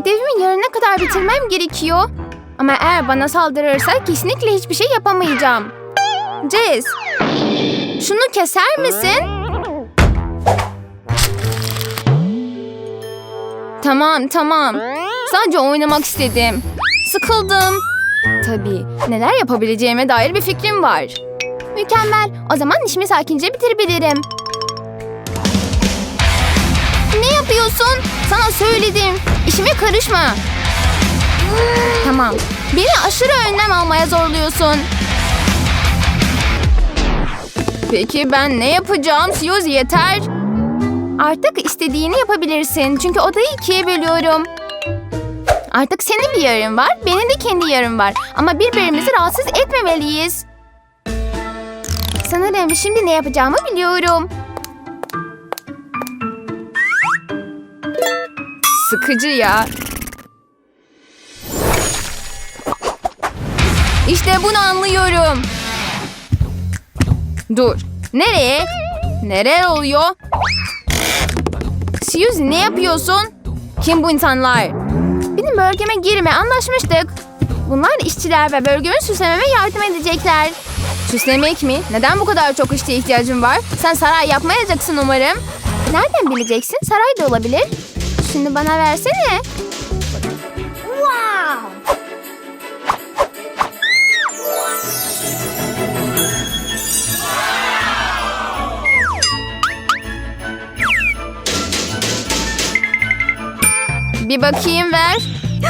Ödevimi yarına kadar bitirmem gerekiyor. Ama eğer bana saldırırsa kesinlikle hiçbir şey yapamayacağım. Jess, şunu keser misin? Tamam, tamam. Sadece oynamak istedim. Sıkıldım. Tabii, neler yapabileceğime dair bir fikrim var. Mükemmel. O zaman işimi sakince bitirebilirim. Ne yapıyorsun? Sana söyledim. İşime karışma. Tamam. Beni aşırı önlem almaya zorluyorsun. Peki ben ne yapacağım? Suzy yeter. Artık istediğini yapabilirsin. Çünkü odayı ikiye bölüyorum. Artık senin bir yarın var, benim de kendi yarım var. Ama birbirimizi rahatsız etmemeliyiz. Sanırım şimdi ne yapacağımı biliyorum. Sıkıcı ya. İşte bunu anlıyorum. Dur. Nereye? Nereye oluyor? Suzy ne yapıyorsun? Kim bu insanlar? Benim bölgeme girme anlaşmıştık. Bunlar işçiler ve bölgemi süslememe yardım edecekler. Süslemek mi? Neden bu kadar çok işçi ihtiyacım var? Sen saray yapmayacaksın umarım. Nereden bileceksin? Saray da olabilir. Şimdi bana versene. Bir bakayım ver.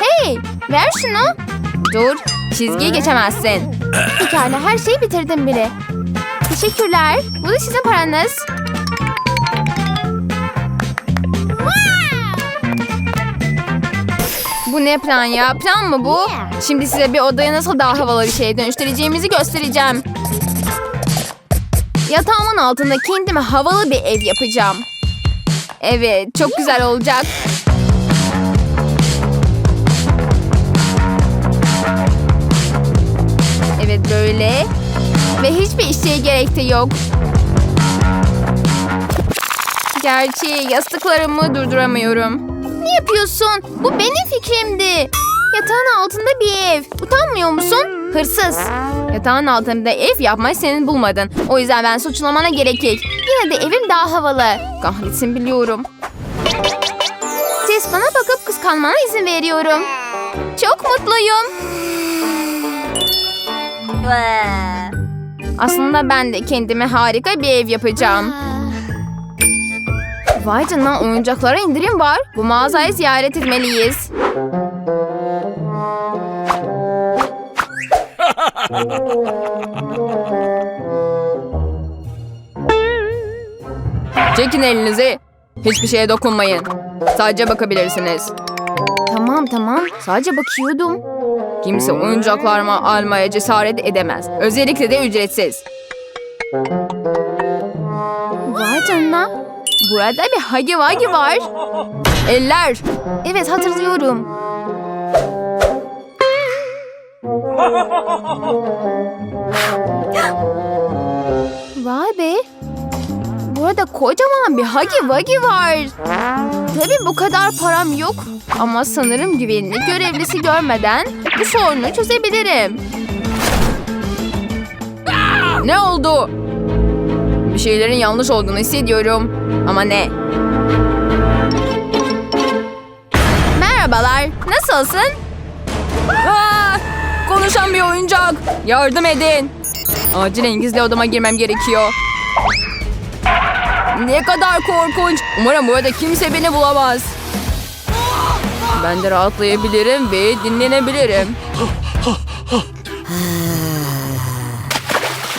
Hey, ver şunu. Dur, çizgiyi geçemezsin. Pekala, her şeyi bitirdim bile. Teşekkürler. Bu da sizin paranız. Bu ne plan ya? Plan mı bu? Şimdi size bir odaya nasıl daha havalı bir şeye dönüştüreceğimizi göstereceğim. Yatağımın altında kendime havalı bir ev yapacağım. Evet, çok güzel olacak. Evet böyle. Ve hiçbir işçiye gerek de yok. Gerçi yastıklarımı durduramıyorum. Ne yapıyorsun? Bu benim fikrimdi. Yatağın altında bir ev. Utanmıyor musun? Hırsız. Yatağın altında ev yapmayı senin bulmadın. O yüzden ben suçlamana gerek yok. Yine de evim daha havalı. Kahretsin biliyorum. Ses bana bakıp kıskanmana izin veriyorum. Çok mutluyum. Aslında ben de kendime harika bir ev yapacağım. Vay canına oyuncaklara indirim var. Bu mağazayı ziyaret etmeliyiz. Çekin elinizi. Hiçbir şeye dokunmayın. Sadece bakabilirsiniz. Tamam tamam. Sadece bakıyordum. Kimse oyuncaklarımı almaya cesaret edemez. Özellikle de ücretsiz. Vay canına. Burada bir hagi vagi var. Eller. Evet hatırlıyorum. Vay be. Burada kocaman bir hagi vagi var. Tabii bu kadar param yok. Ama sanırım güvenlik görevlisi görmeden bu sorunu çözebilirim. Ne oldu? Şeylerin yanlış olduğunu hissediyorum. Ama ne? Merhabalar, nasılsın? Aa, konuşan bir oyuncak. Yardım edin. Acilen gizli odama girmem gerekiyor. Ne kadar korkunç. Umarım burada kimse beni bulamaz. Ben de rahatlayabilirim ve dinlenebilirim.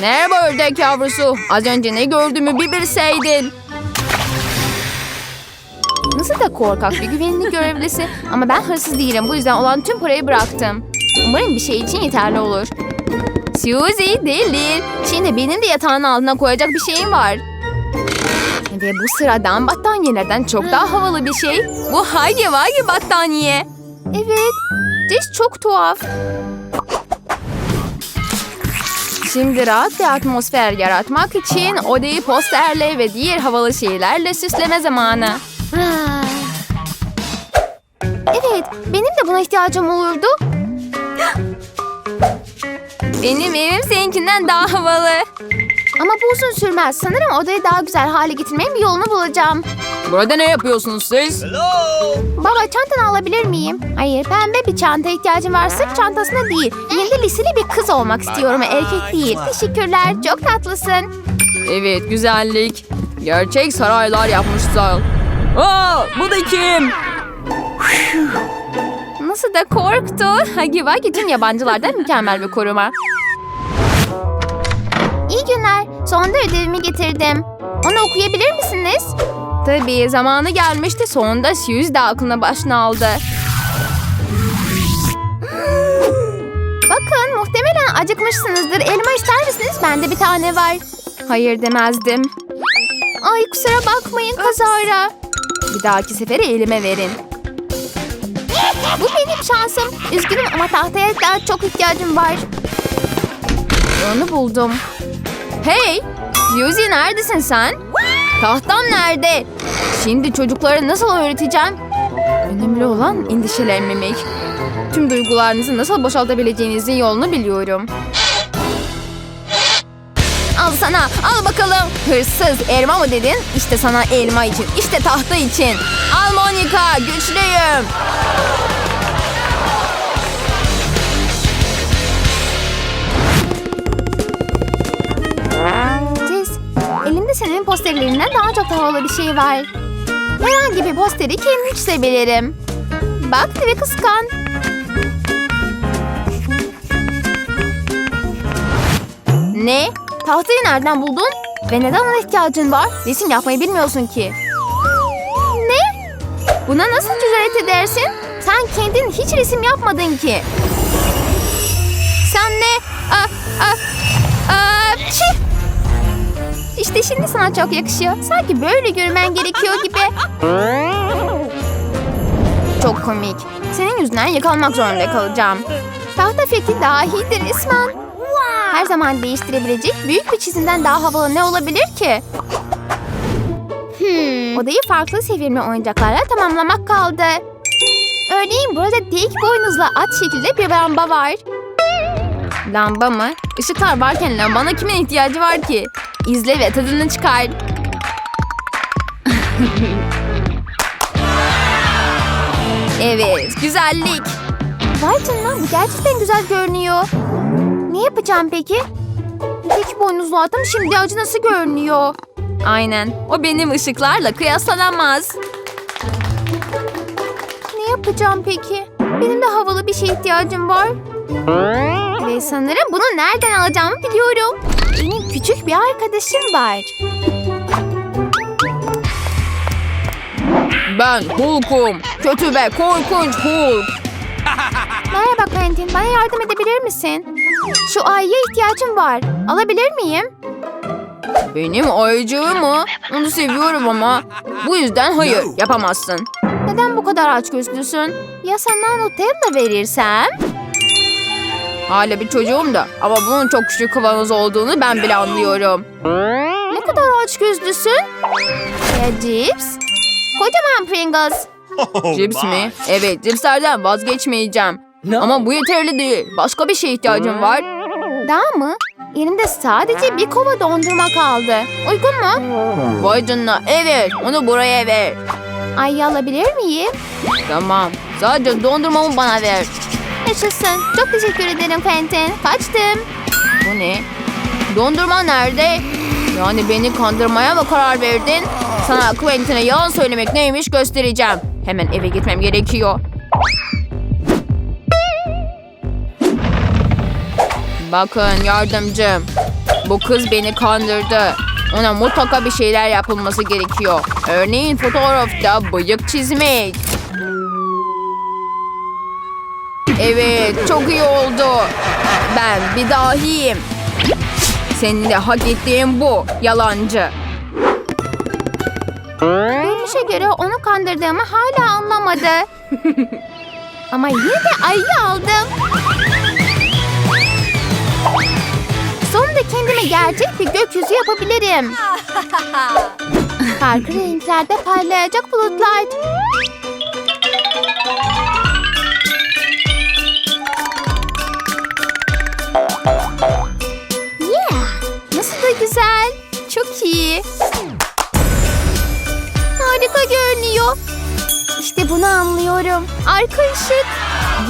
Merhaba ördek yavrusu. Az önce ne gördüğümü bir bilseydin. Nasıl da korkak bir güvenlik görevlisi. Ama ben hırsız değilim. Bu yüzden olan tüm parayı bıraktım. Umarım bir şey için yeterli olur. Suzy değil. Şimdi benim de yatağın altına koyacak bir şeyim var. Ve bu sıradan battaniyelerden çok daha havalı bir şey. Bu Hagi Vagi battaniye. Evet. Diş çok tuhaf. Şimdi rahat bir atmosfer yaratmak için odayı posterle ve diğer havalı şeylerle süsleme zamanı. Evet, benim de buna ihtiyacım olurdu. Benim evim seninkinden daha havalı. Ama bu uzun sürmez. Sanırım odayı daha güzel hale getirmenin bir yolunu bulacağım. Burada ne yapıyorsunuz siz? Baba çantanı alabilir miyim? Hayır pembe bir çanta ihtiyacım var. Sırt çantasına değil. Yine de liseli bir kız olmak istiyorum. Erkek değil. Teşekkürler. Çok tatlısın. Evet güzellik. Gerçek saraylar yapmışlar. Aa, bu da kim? Nasıl da korktu. Vagi tüm yabancılardan mükemmel bir koruma. İyi günler. Sonunda ödevimi getirdim. Onu okuyabilir misiniz? Tabii zamanı gelmişti. Sonunda Suzy de aklına başına aldı. Bakın muhtemelen acıkmışsınızdır. Elma ister misiniz? Bende bir tane var. Hayır demezdim. Ay kusura bakmayın kazara. Bir dahaki sefere elime verin. Bu benim şansım. Üzgünüm ama tahtaya daha çok ihtiyacım var. Onu buldum. Hey! Suzy neredesin sen? Tahtam nerede? Şimdi çocuklara nasıl öğreteceğim? Önemli olan endişelenmemek. Tüm duygularınızı nasıl boşaltabileceğinizin yolunu biliyorum. Al sana, al bakalım. Hırsız, elma mı dedin? İşte sana elma için, işte tahta için. Al Monica, güçlüyüm. Elimde senin posterlerinden daha çok havalı bir şey var. Herhangi bir posteri kendim çizebilirim. Bak ve kıskan. Ne? Tahtayı nereden buldun? Ve neden ona ihtiyacın var? Resim yapmayı bilmiyorsun ki. Ne? Buna nasıl cüret edersin? Sen kendin hiç resim yapmadın ki. Sen ne? Aa, aa, aa, çih! İşte şimdi sana çok yakışıyor. Sanki böyle görmen gerekiyor gibi. Çok komik. Senin yüzünden yakalanmak zorunda kalacağım. Tahta fikri dahidir resmen. Her zaman değiştirebilecek büyük bir çizimden daha havalı ne olabilir ki? Odayı farklı sevimli oyuncaklarla tamamlamak kaldı. Örneğin burada dik boynuzla at şekilde bir lamba var. Lamba mı? Işıklar varken lambana kimin ihtiyacı var ki? İzle ve tadını çıkar. evet, güzellik. Vay canına bu gerçekten güzel görünüyor. Ne yapacağım peki? Dik boynuzlu atım şimdi acı nasıl görünüyor? Aynen. O benim ışıklarla kıyaslanamaz. Ne yapacağım peki? Benim de havalı bir şeye ihtiyacım var. Ve sanırım bunu nereden alacağımı biliyorum. Küçük bir arkadaşım var. Ben Hulk'um. Kötü ve korkunç Hulk. Merhaba Quentin, bana yardım edebilir misin? Şu ayıya ihtiyacım var. Alabilir miyim? Benim ayıcığım mı? Onu seviyorum ama. Bu yüzden hayır, yapamazsın. Neden bu kadar açgözlüsün? Ya sana Nutella verirsem? Hala bir çocuğum da ama bunun çok küçük kavanoz olduğunu ben bile anlıyorum. Ne kadar açgözlüsün? Ya cips? Kocaman Pringles. Cips mi? Evet, cipslerden vazgeçmeyeceğim. Ama bu yeterli değil. Başka bir şeye ihtiyacım var. Daha mı? Elimde sadece bir kova dondurma kaldı. Uygun mu? Vay canına, evet. Onu buraya ver. Ayı alabilir miyim? Tamam. Sadece dondurmamı bana ver. Yaşasın. Çok teşekkür ederim Quentin. Kaçtım. Bu ne? Dondurma nerede? Yani beni kandırmaya mı karar verdin? Sana Quentin'e yalan söylemek neymiş göstereceğim. Hemen eve gitmem gerekiyor. Bakın yardımcım. Bu kız beni kandırdı. Ona mutlaka bir şeyler yapılması gerekiyor. Örneğin fotoğrafta bıyık çizmek. Evet, çok iyi oldu. Ben bir dahiyim. Senin de hak ettiğin bu, yalancı. Görünüşe göre onu kandırdığımı hala anlamadı. Ama yine de ayı aldım. Sonunda kendime gerçek bir gökyüzü yapabilirim. Farklı renklerde parlayacak bulutlar. İnanamıyorum. Arka ışık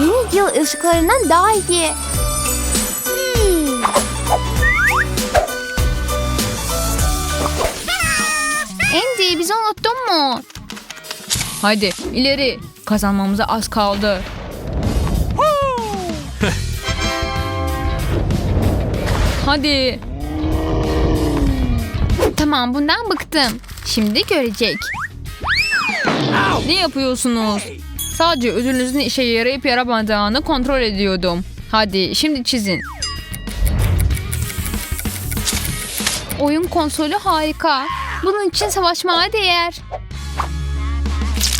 yeni yıl ışıklarından daha iyi. Hmm. Andy bizi unuttun mu? Hadi ileri. Kazanmamıza az kaldı. Hadi. Tamam bundan bıktım. Şimdi görecek. Ne yapıyorsunuz? Sadece ödülünüzün işe yarayıp yaramadığını kontrol ediyordum. Hadi şimdi çizin. Oyun konsolü harika. Bunun için savaşmaya değer.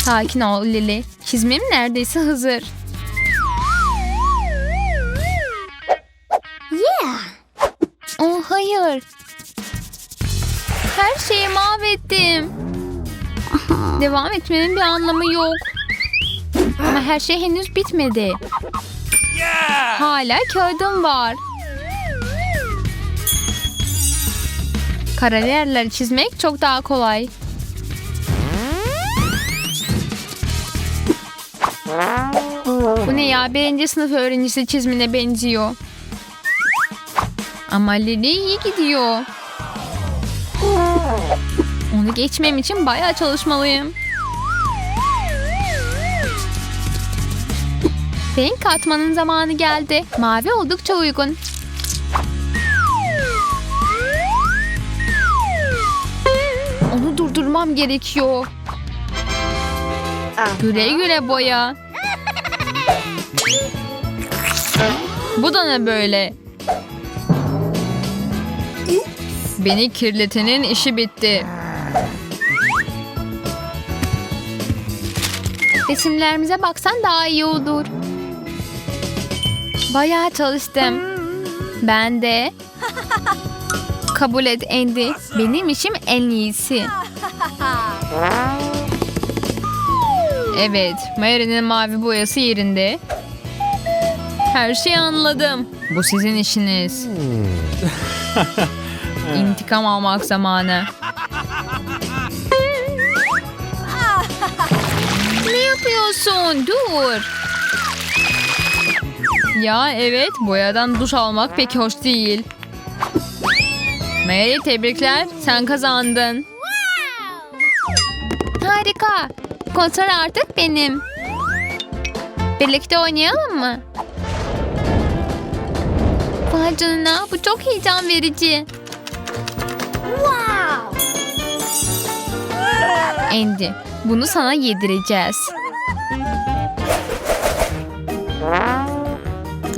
Sakin ol Lily. Çizmem neredeyse hazır. Yeah. Oh hayır. Her şeyi mahvettim. Devam etmenin bir anlamı yok. Ama her şey henüz bitmedi. Hala kağıdım var. Karalerleri çizmek çok daha kolay. Bu ne ya? Birinci sınıf öğrencisi çizimine benziyor. Ama Lili iyi gidiyor. Onu geçmem için bayağı çalışmalıyım. Renk katmanın zamanı geldi. Mavi oldukça uygun. Onu durdurmam gerekiyor. Güle güle boya. Bu da ne böyle? Beni kirletenin işi bitti. Resimlerimize baksan daha iyi olur. Bayağı çalıştım. Ben de. Kabul et Andy. Benim işim en iyisi. Evet, Mary'nin mavi boyası yerinde. Her şeyi anladım. Bu sizin işiniz. İntikam almak zamanı. Yapıyorsun? Dur. Ya evet, boyadan duş almak pek hoş değil. Mary tebrikler, sen kazandın. Harika. Kontrol artık benim. Birlikte oynayalım mı? Vay canına bu çok heyecan verici. Andy bunu sana yedireceğiz.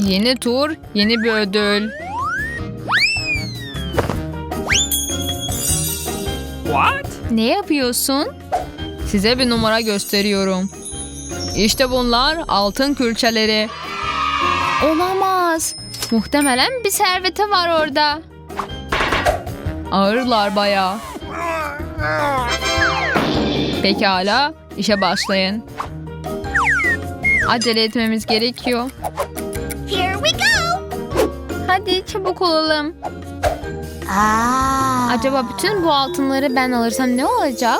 Yeni tur, yeni bir ödül. Ne yapıyorsun? Size bir numara gösteriyorum. İşte bunlar altın külçeleri. Olamaz. Muhtemelen bir serveti var orada. Ağırlar bayağı. Pekala, işe başlayın. Acele etmemiz gerekiyor. Hadi çabuk olalım. Acaba bütün bu altınları ben alırsam ne olacak?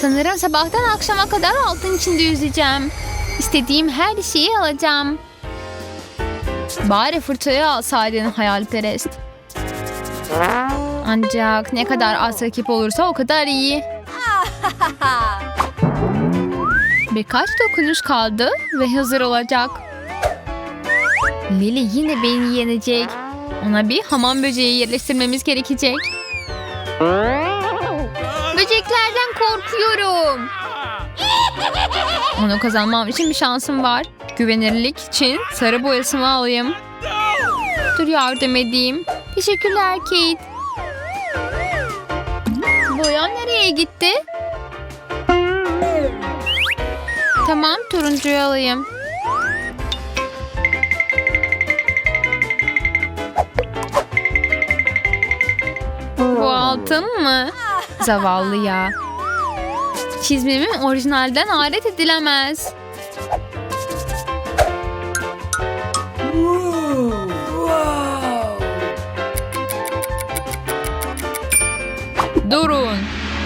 Sanırım sabahtan akşama kadar altın içinde yüzeceğim. İstediğim her şeyi alacağım. Bari fırçayı alsaydın hayalperest. Ancak ne kadar az rakip olursa o kadar iyi. Birkaç dokunuş kaldı ve hazır olacak. Lily yine beni yenecek. Ona bir hamam böceği yerleştirmemiz gerekecek. Böceklerden korkuyorum. Onu kazanmam için bir şansım var. Güvenirlik için sarı boyasımı alayım. Dur yardım edeyim. Teşekkürler Kate. Boyam nereye gitti? Tamam turuncuyu alayım. Altın mı? Zavallı ya. Çizmemim orijinalden alet edilemez. Durun.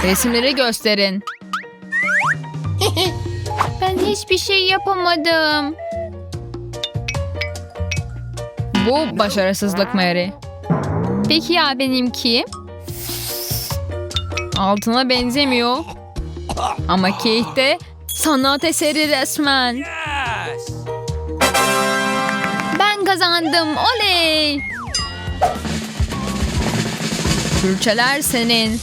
Resimleri gösterin. Ben hiçbir şey yapamadım. Bu başarısızlık Mary. Peki ya benimki? Altına benzemiyor. Ama Kate de sanat eseri resmen. Ben kazandım. Oley! Külçeler senin.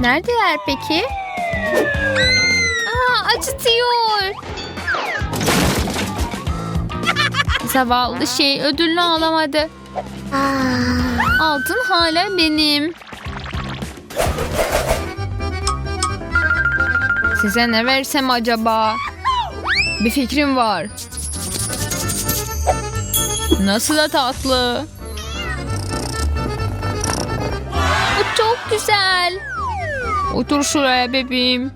Neredeler peki? Aa, acıtıyor. Zavallı şey ödülünü alamadı. Altın hala benim. Size ne versem acaba? Bir fikrim var. Nasıl da tatlı. Bu çok güzel. Otur şuraya bebeğim.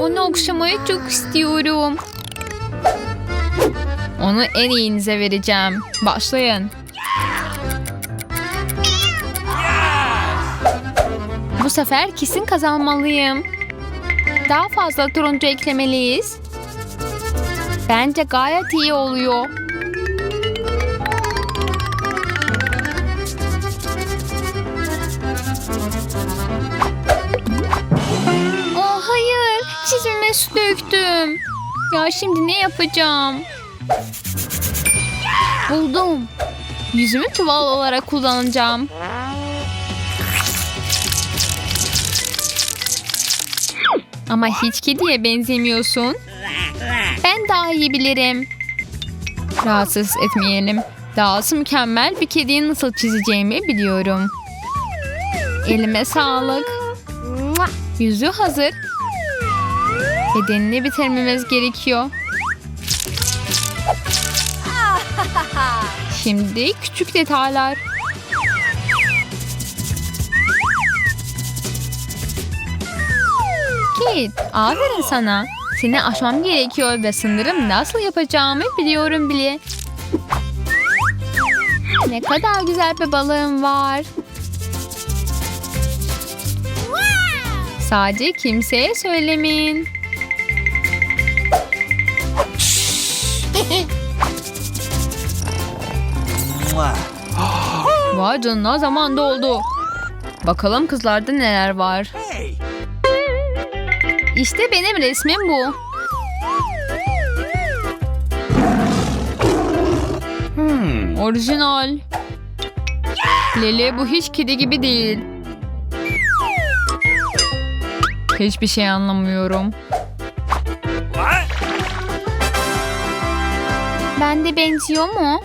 Onu okşamayı çok istiyorum. Onu en iyinize vereceğim. Başlayın. Bu sefer kesin kazanmalıyım. Daha fazla turuncu eklemeliyiz. Bence gayet iyi oluyor. Oh hayır, çizimime su döktüm. Ya şimdi ne yapacağım? Buldum. Yüzümü tuval olarak kullanacağım. Ama hiç kediye benzemiyorsun. Ben daha iyi bilirim. Rahatsız etmeyelim. Dahası mükemmel bir kediyi nasıl çizeceğimi biliyorum. Elime sağlık. Yüzü hazır. Bedenini bitirmemiz gerekiyor. Şimdi küçük detaylar. Kate, aferin sana. Seni aşmam gerekiyor ve sanırım nasıl yapacağımı biliyorum bile. Ne kadar güzel bir balığım var. Sadece kimseye söylemeyin. Vay canına zaman doldu. Bakalım kızlarda neler var. İşte benim resmim bu. Orijinal. Lele bu hiç kedi gibi değil. Hiçbir şey anlamıyorum. Bende benziyor mu?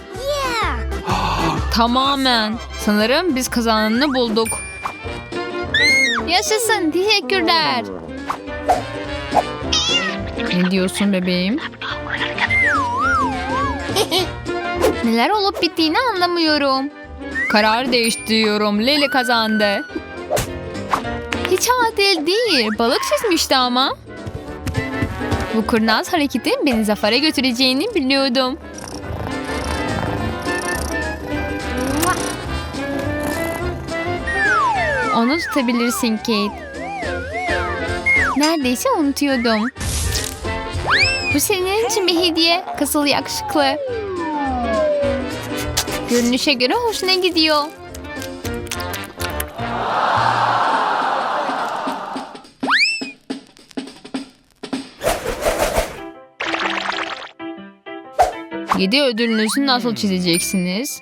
Tamamen. Sanırım biz kazananını bulduk. Yaşasın. Teşekkürler. Ne diyorsun bebeğim? Neler olup bittiğini anlamıyorum. Karar değiştiriyorum. Lele kazandı. Hiç adil değil. Balık çizmişti ama. Bu kurnaz hareketin beni zafere götüreceğini biliyordum. Onu tutabilirsin Kate. Neredeyse unutuyordum. Bu senin için bir hediye. Kızıl yakışıklı. Görünüşe göre hoşuna gidiyor. Yedi ödülünüzü nasıl çizeceksiniz?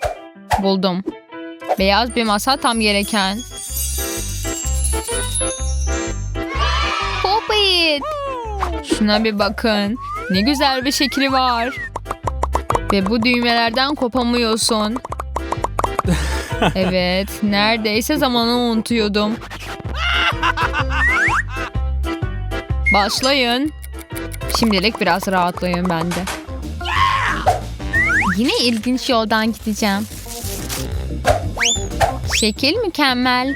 Buldum. Beyaz bir masa tam gereken. Şuna bir bakın. Ne güzel bir şekli var. Ve bu düğmelerden kopamıyorsun. Evet, neredeyse zamanı unutuyordum. Başlayın. Şimdilik biraz rahatlayın bende. Yine ilginç yoldan gideceğim. Şekil mükemmel.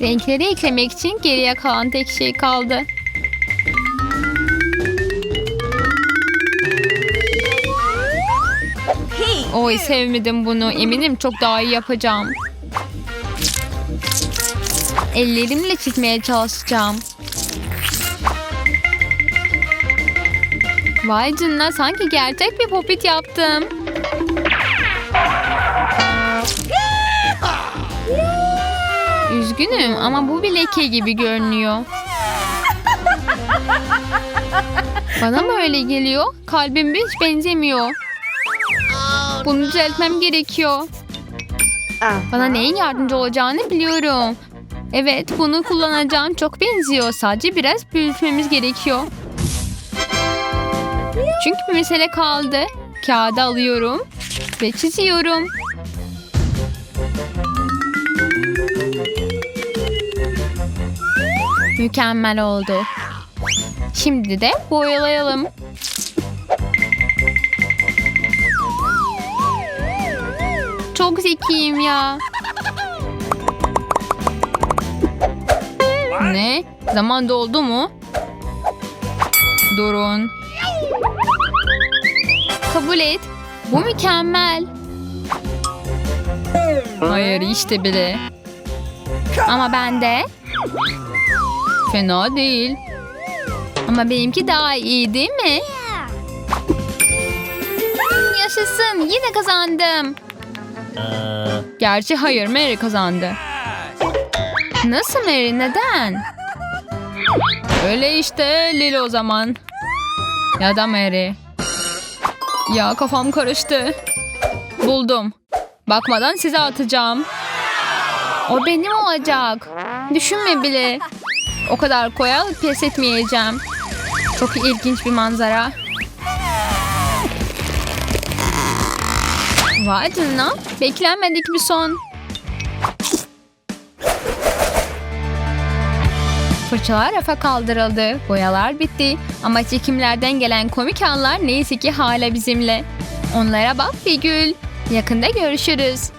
Renkleri eklemek için geriye kalan tek şey kaldı. Oy sevmedim bunu. Eminim çok daha iyi yapacağım. Ellerimle çizmeye çalışacağım. Vay canına sanki gerçek bir popit yaptım. Üzgünüm ama bu bir leke gibi görünüyor. Bana mı öyle geliyor? Kalbim hiç benzemiyor. Bunu düzeltmem gerekiyor. Bana neyin yardımcı olacağını biliyorum. Evet bunu kullanacağım çok benziyor. Sadece biraz büyütmemiz gerekiyor. Çünkü bir mesele kaldı. Kağıdı alıyorum ve çiziyorum. Mükemmel oldu. Şimdi de boyalayalım. Çok zekiyim ya. Ne? Zaman doldu mu? Durun. Kabul et. Bu mükemmel. Hayır işte bile. Ama ben de. Fena değil. Ama benimki daha iyi değil mi? Yaşasın yine kazandım. Gerçi hayır Mary kazandı. Nasıl Mary neden? Öyle işte Lili o zaman. Ya da Mary. Ya kafam karıştı. Buldum. Bakmadan size atacağım. O benim olacak. Düşünme bile. O kadar koya pes etmeyeceğim. Çok ilginç bir manzara. Vay canına. Beklenmedik bir son. Fırçalar rafa kaldırıldı. Boyalar bitti. Ama çekimlerden gelen komik anlar neyse ki hala bizimle. Onlara bak ve gül. Yakında görüşürüz.